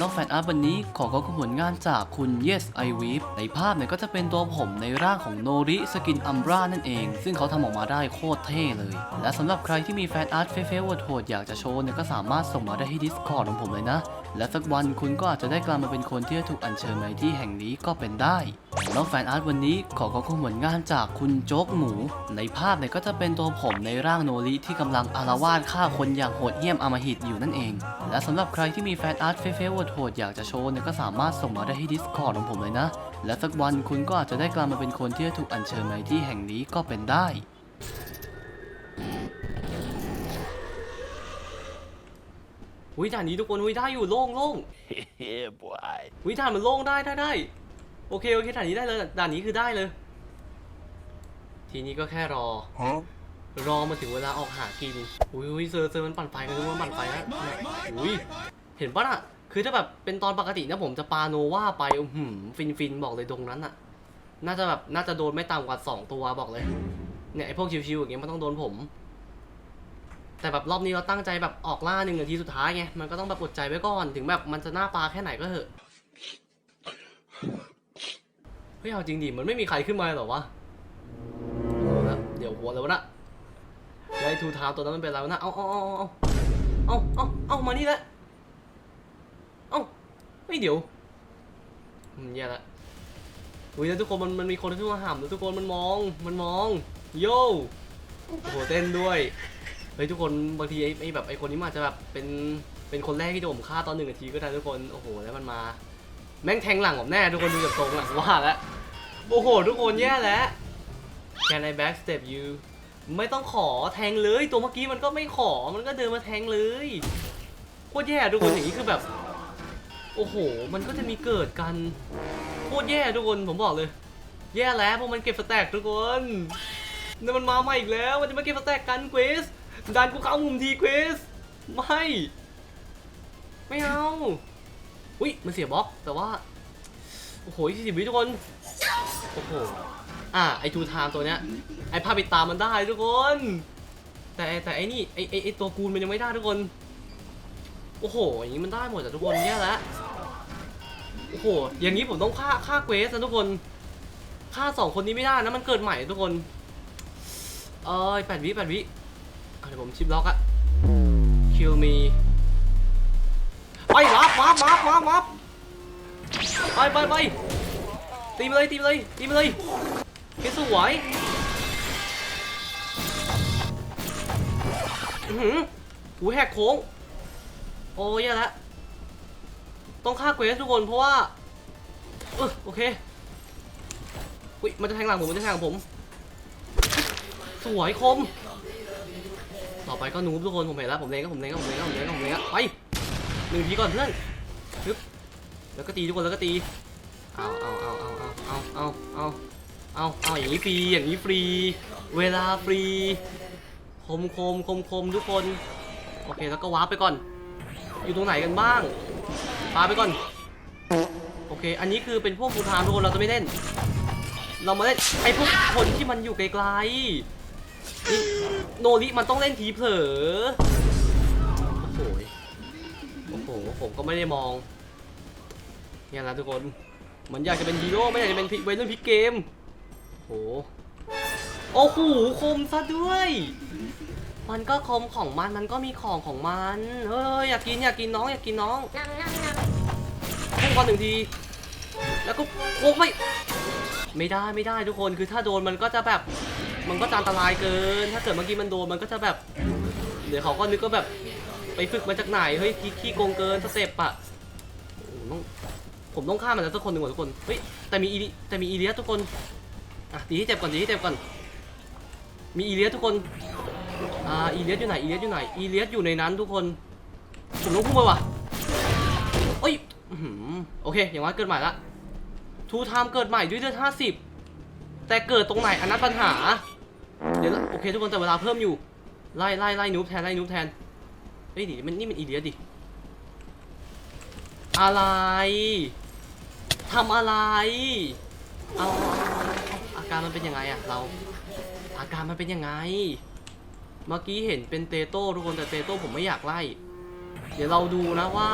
นอกแฟนอาร์ตวันนี้ขอขอบคุณผลงานจากคุณ Yes I Weave ในภาพเนี่ยก็จะเป็นตัวผมในร่างของโนริสกินอัมบรานั่นเอง ซึ่งเขาทำออกมาได้โคตรเท่เลย และสำหรับใครที่มีแฟนอาร์ตเฟเวอร์โหดๆอยากจะโชว์เนี่ยก็สามารถส่งมาได้ที่ Discord ของผมเลยนะ และสักวันคุณก็อาจจะได้กลายมาเป็นคนที่ถูกอัญเชิญมาที่แห่งนี้ก็เป็นได้แล้วแฟนอาร์ตวันนี้ขอขอบคุณผลงานจากคุณโจ๊กหมู ในภาพเนี่ยก็จะเป็นตัวผมในร่างโนริที่กำลังอารวาสฆ่าคนอย่างโหดเหี้ยมอมหิตอยู่นั่นเอง และสำหรับใครที่มีแฟนอาร์ตเฟเวอร์โหดๆอยากจะโชว์เนี่ยก็สามารถส่งมาได้ที่ Discord ของผมเลยนะ และสักวันคุณก็อาจจะได้กลายมาเป็นคนที่ถูกอัญเชิญมาที่แห่งนี้ก็เป็นได้ วิด่านนี้ทุกคนวิได้อยู่โล่งโล่ง yeah, boy. วิด่านมันโล่งได้ได้ได้โอเคโอเคด่านนี้ได้เลยด่านนี้คือได้เลย ทีนี้ก็แค่รอ Huh? รอมาถึงเวลาออกหากินอุ้ยอุ้ยเซอร์เซอร์มันปั่นไฟกันด้วยมันปั่นไฟแล้วอุ้ยเห็นปะน่ะคือถ้าแบบเป็นตอนปกตินะผมจะปาโนว่าไปอื้อหืมฟินฟินบอกเลยตรงนั้นอะน่าจะแบบน่าจะโดนไม่ต่ำกว่าสองตัวบอกเลยเนี่ยไอพวกชิวๆอย่างเงี้ยมันต้องโดนผม แต่แบบรอบนี้เราตั้งใจแบบออกล่าหนึ่งนาทีสุดท้ายไง มันก็ต้องแบบอดใจไว้ก่อน ถึงแบบมันจะหน้าปลาแค่ไหนก็เถอะ เฮ้ยเอาจริงดิ มันไม่มีใครขึ้นมาหรอวะ เดี๋ยวหัวแล้วนะแล้วไอ้ทูทามตัวนั้นมันเป็นอะไรวะนะ เอาเอาเอาเอาเอาเอาเอามานี่แหละ เอาไม่เดี๋ยวอืมแย่ละอุ้ยแล้วทุกคนมันมันมีคนที่มาห้ามแล้วทุกคนมันมอง มันมอง โย่โอ้โหเต้นด้วย เฮ้ยทุกคนบางทีไอ้ไอ้แบบไอ้คนนี้มันอาจจะแบบเป็นเป็นคนแรกที่โดนผมฆ่าตอนหนึ่งนาทีก็ได้ทุกคนโอ้โหแล้วมันมา แม่งแทงหลังผมแน่ทุกคนดูจากตรงอะว่าแล้วโอ้โห ทุกคนแย่แล้ว Can I backstep you ไม่ต้องขอแทงเลยตัวเมื่อกี้มันก็ไม่ขอมันก็เดินมาแทงเลยโคตรแย่ทุกคนอย่างนี้คือแบบ โอ้โห มันก็จะมีเกิดกันโคตรแย่ทุกคนผมบอกเลย แย่แล้วพวกมันเก็บสแต็กทุกคนนี่มันมาใหม่อีกแล้วมันจะมาเก็บสแต็กกันเควส ดันกูเข้ามุมทีเควสไม่ ไม่เอา อุ้ยมันเสียบล็อกแต่ว่า โอ้โหสี่สิบวิทุกคน โอ้โห อะไอทูไทม์ตัวเนี้ย ไอภาพปิดตามันได้ทุกคน แต่แต่ไอนี่ไอไอไอตัวกูนมันยังไม่ได้ทุกคน โอ้โห อย่างนี้มันได้หมดแต่ทุกคนแย่แล้วโอ้โห อย่างนี้ผมต้องฆ่าฆ่าเควสนะทุกคน ฆ่าสองคนนี้ไม่ได้นะมันเกิดใหม่ทุกคน เอ้ยแปดวิแปดวิ เดี๋ยวผมชิปล็อกอะ kill me ไปวับวับวับวับวับไปไปไปตีมาเลยตีมาเลยตีมาเลยเกสสวยหือหูแหกโค้ง โอ้ยแย่แล้วต้องฆ่าเกวสทุกคนเพราะว่าเออโอเคอุ้ยมันจะแทงหลังผมมันจะแทงหลังผม สวยคม ต่อไปก็นูบทุกคนผมเห็นแล้วผมเล็งก็ผมเลงก็ผมเลงก็ผมเลงก็ผมเลงก็ไปหนึ่งทีก่อนเพื่อนปึ๊บแล้วก็ตีทุกคนแล้วก็ตีเอาเอาเอาเอาเอาเอาเอาเอาเอาเอาอย่างนี้ฟรีอย่างนี้ฟรี เวลาฟรีคมคมคมคมทุกคนโอเคแล้วก็วาร์ปไปก่อน อยู่ตรงไหนกันบ้างปาไปก่อนโอเค อันนี้คือเป็นพวกฟูลไทม์ทุกคนเราจะไม่เล่น เรามาเล่นไอ้พวกคนที่มันอยู่ไกลๆ โนริมันต้องเล่นทีเผลอ โอ้โห โอ้โห ผมก็ไม่ได้มอง เนี่ยนะทุกคน มันอยากจะเป็นฮีโร่ไม่อยากจะเป็นเวรุ่นพิกเกม โอ้โห โอ้โห คมซะด้วย มันก็คมของมัน มันก็มีของของมัน เฮ้ย อยากกินอยากกินน้องอยากกินน้องพุ่งก่อนหนึ่งที แล้วก็โค้งไม่ ไม่ได้ไม่ได้ทุกคน คือถ้าโดนมันก็จะแบบ มันก็จะอันตรายเกิน ถ้าเกิดเมื่อกี้มันโดนมันก็จะแบบ เดี๋ยวเขาก็นึกว่าแบบ ไปฝึกมาจากไหน เฮ้ยขี้โกงเกินสเต็ปอะโอ้โหต้องผมต้องฆ่ามันแล้วทุกคนหนึ่งก่อนทุกคน เฮ้ย แต่มีอีแต่มีอีเลียทุกคน อะตีให้เจ็บก่อนตีให้เจ็บก่อน มีอีเลียทุกคน อ่า อีเลียอยู่ไหน อีเลียอยู่ไหน อีเลียอยู่ในนั้นทุกคน ผมต้องพุ่งไปว่ะเอ้ยโอเค อย่างว่าเกิดใหม่ละทูไทม์เกิดใหม่ด้วยเลือดห้าสิบแต่เกิดตรงไหนอันนั้นปัญหา เดี๋ยวโอเคทุกคนแต่เวลาเพิ่มอยู่ ไล่ไล่ไล่นูบแทนไล่นูบแทนเฮ้ยดิมันนี่มันอีเดียดิ อะไรทำอะไรเอาอาการมันเป็นยังไงอะเรา อาการมันเป็นยังไง เมื่อกี้เห็นเป็นเตโต้ทุกคนแต่เตโต้ผมไม่อยากไล่ เดี๋ยวเราดูนะว่า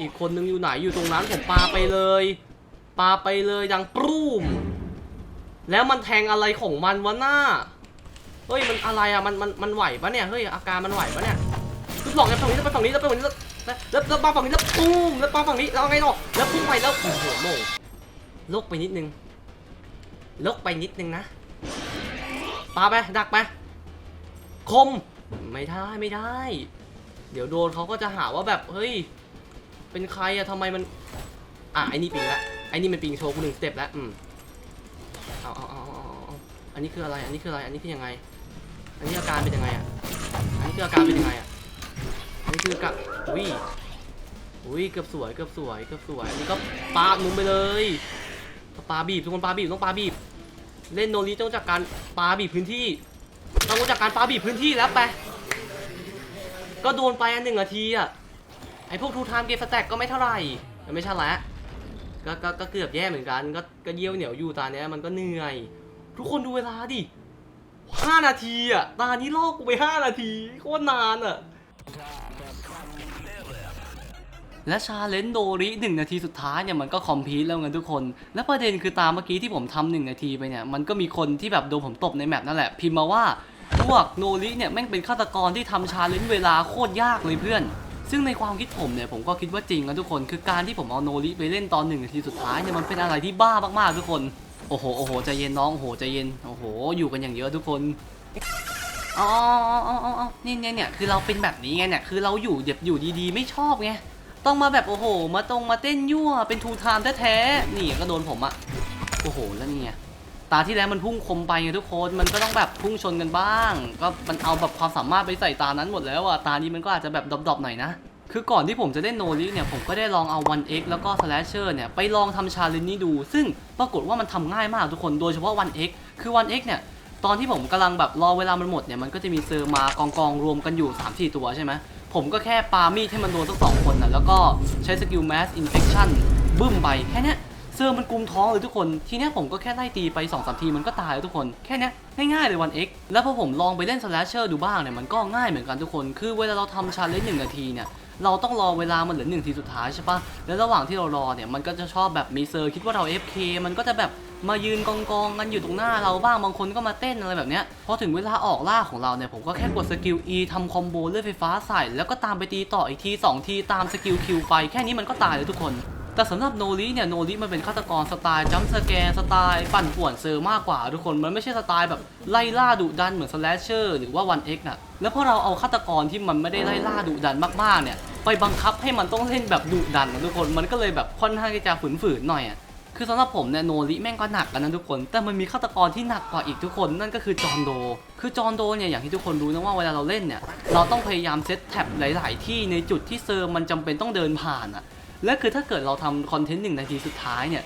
อีกคนนึงอยู่ไหนอยู่ตรงนั้นผมปาไปเลย ปาไปเลยดังปรูม แล้วมันแทงอะไรของมันวะหน้า เฮ้ยมันอะไรอะมันมันมันไหวปะเนี่ยเฮ้ยอาการมันไหวปะเนี่ยคือหลอกกันฝั่งนี้แล้วไปฝั่งนี้แล้วไปฝั่งนี้แล้วแล้วแล้วปาฝั่งนี้แล้วปุ้มแล้วปาฝั่งนี้แล้วไงต่อแล้วพุ่งไปแล้วโอ้โหโมงลกไปนิดนึงลกไปนิดนึงนะปาไปดักไปคมไม่ได้ไม่ได้ เดี๋ยวโดนเขาก็จะหาว่าแบบเฮ้ยเป็นใครอะทำไมมันอะไอ้นี่ปิงละไอ้นี่มันปิงโชว์กูหนึ่งสเต็ปแล้วอืม เอาเอาเอาเอาเอาอาอันนี้คืออะไร อันนี้คืออะไร อันนี้คือยังไง อันนี้อาการเป็นยังไงอะอันนี้คืออาการเป็นยังไงอะอันนี้คือกับอุ้ยอุ้ยเกือบสวยเกือบสวยเกือบสวย อันนี้ก็ปามุมไปเลยปาบีบทุกคนปาบีบต้องปาบีบ เล่นโนรีต้องจากการปาบีบพื้นที่ต้องรู้จักการปาบีบพื้นที่แล้วไป ก็โดนไปอันหนึ่งนาทีอะไอพวกทูไทม์เกมสแต็กก็ไม่เท่าไหร่มันไม่ใช่ละ ก็ก็ก็เกือบแย่เหมือนกัน ก็ก็เยี่ยวเหนียวอยู่ตาเนี้ยมันก็เหนื่อย ทุกคนดูเวลาดิห้านาทีอะตานี้ลอกกูไปห้านาทีโคตรนานอะและชาเลนจ์โดริหนึ่งนาทีสุดท้ายเนี่ยมันก็คอมพีทแล้วไงทุกคน และประเด็นคือตามเมื่อกี้ที่ผมทำหนึ่งนาทีไปเนี่ยมันก็มีคนที่แบบโดนผมตบในแมปนั่นแหละ พิมพ์มาว่าพวกโนริเนี่ยแม่งเป็นฆาตกรที่ทำชาเลนจ์เวลาโคตรยากเลยเพื่อน ซึ่งในความคิดผมเนี่ยผมก็คิดว่าจริงนะทุกคน คือการที่ผมเอาโนริไปเล่นตอนหนึ่งนาทีสุดท้ายเนี่ยมันเป็นอะไรที่บ้ามากๆทุกคน โอ้โหโอ้โหใจเย็นน้องโอ้โหใจเย็นโอ้โห อยู่กันอย่างเยอะทุกคนอ๋ออ๋ออ๋ออ๋อนี่เนี่ยเนี่ยคือเราเป็นแบบนี้ไงเนี่ยคือเราอยู่เดียวอยู่ดีๆ ไม่ชอบไงต้องมาแบบโอ้โห มาตรงมาเต้นยั่วเป็นทูไทม์แท้ๆนี่ก็โดนผมอะโอ้โหแล้วนี่ไง ตาที่แล้วมันพุ่งคมไปไงทุกคนมันก็ต้องแบบพุ่งชนกันบ้าง ก็มันเอาแบบความสามารถไปใส่ตานั้นหมดแล้วอะตานี้มันก็อาจจะแบบดรอปๆหน่อยนะคือก่อนที่ผมจะเล่นโนริเนี่ยผมก็ได้ลองเอา 1x แล้วก็ slasher เนี่ยไปลองทำชาเลนจ์นี้ดู ซึ่งปรากฏว่ามันทำง่ายมากทุกคนโดยเฉพาะ 1x คือ 1x เนี่ยตอนที่ผมกำลังแบบรอเวลามันหมดเนี่ยมันก็จะมีเซอร์มากองกองรวมกันอยู่ 3-4 ตัวใช่ไหมผมก็แค่ปามีดให้มันโดนสักสองคนนะแล้วก็ใช้สกิล mass infection บึ้มไปแค่เนี้ย เซอร์มันกุมท้องเลยทุกคน ทีนี้ผมก็แค่ไล่ตีไป2อสทีมันก็ตายแล้วทุกคน แค่นี้ง่ายๆเลย 1x แล้วพอผมลองไปเล่น slasher ดูบ้างเนี่ยมันก็ง่ายเหมือนกันทุกคน คือเวลาเราทำชาเลนจ์หนึ่งนาทีเนี่ยเราต้องรอเวลามันเหลือหนึ่งทีสุดท้ายใช่ปะแล้วระหว่างที่เรารอเนี่ยมันก็จะชอบแบบมีเซอร์คิดว่าเรา FK มันก็จะแบบมายืนกองกองๆกันอยู่ตรงหน้าเราบ้างบางคนก็มาเต้นอะไรแบบเนี้ยพอถึงเวลาออกล่าของเราเนี่ยผมก็แค่กดสกิล E ทำคอมโบเลือดไฟฟ้าใส่แล้วก็ตามไปตีต่ออีกที 2 ทีตามสกิล Q ไปแค่นี้มันก็ตายเลยทุกคน แต่สำหรับโนริเนี่ยโนริมันเป็นฆาตกรสไตล์จัมป์สแกร์สไตล์ปั่นป่วนเซอร์มากกว่าทุกคนมันไม่ใช่สไตล์แบบไล่ล่าดุดันเหมือนสแลชเชอร์หรือว่า 1x น่ะแล้วพอเราเอาฆาตกรที่มันไม่ได้ไล่ล่าดุดันมากๆเนี่ยไปบังคับให้มันต้องเล่นแบบดุดันนะทุกคนมันก็เลยแบบค่อนข้างที่จะฝืนๆหน่อยอะคือสำหรับผมเนี่ยโนริแม่งก็หนักกันนะทุกคน แต่มันมีฆาตกรที่หนักกว่าอีกทุกคนนั่นก็คือจอห์นโด คือจอห์นโดเนี่ยอย่างที่ทุกคนรู้นะว่าเวลาเราเล่นเนี่ยเราต้องพยายามเซตแท็บหลาย ๆ ที่ในจุดที่เซอร์มันจำเป็นต้องเดินผ่านอะ และคือถ้าเกิดเราทำคอนเทนต์หนึ่งนาทีสุดท้ายเนี่ย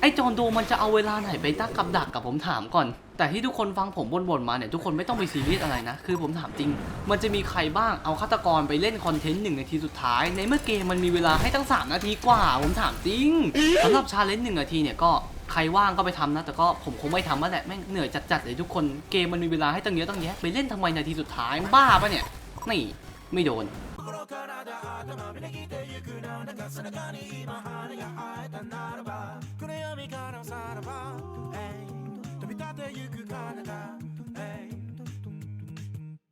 ไอ้จอนโดมันจะเอาเวลาไหนไปตั้งกับดักกับผมถามก่อน แต่ที่ทุกคนฟังผมบ่นๆมาเนี่ยทุกคนไม่ต้องไปซีเรียสอะไรนะ คือผมถามจริง มันจะมีใครบ้างเอาฆาตกรไปเล่นคอนเทนต์หนึ่งนาทีสุดท้าย ในเมื่อเกมมันมีเวลาให้ตั้ง 3 นาทีกว่า ผมถามจริงสำหรับชาเลนจ์หนึ่งนาทีเนี่ยก็ใครว่างก็ไปทำนะ แต่ก็ผมคงไม่ทำแล้วแหละแม่งเหนื่อยจัดๆเลยทุกคนเกมมันมีเวลาให้ตั้งเยอะตั้งแยะไปเล่นทำไมนาทีสุดท้ายบ้าปะเนี่ยนี่ไม่โดน gonna.